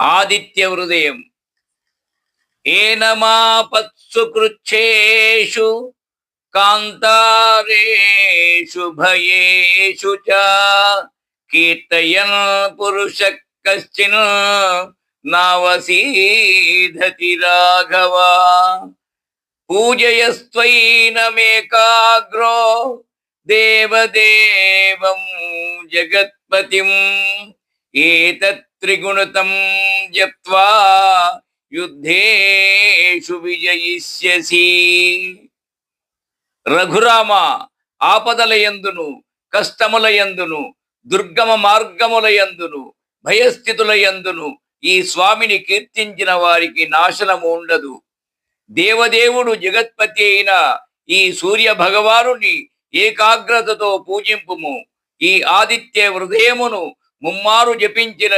ఆదిత్య హృదయం. ఏనమాపత్సు కృచ్ఛేషు కాంతారేషు భయేషు చ కీర్తయన్ పురుష కశ్చిన్ నావసీధతి రాఘవ. పూజయస్త్వైనమేకాగ్రో దేవదేవం జగత్పతిం ఏతత్ త్రిగుణతం జప్త్వా యుద్ధేషు విజయిష్యసి రఘురామ ఆపదల యందును కష్టముల యందును దుర్గమ మార్గముల యందును భయస్థితుల యందును ఈ స్వామిని కీర్తించిన వారికి నాశనము ఉండదు. దేవదేవుడు జగత్పతి అయిన ఈ సూర్య భగవానుని ఏకాగ్రతతో పూజింపుము. ఈ ఆదిత్య హృదయమును ముమ్మారు జపించిన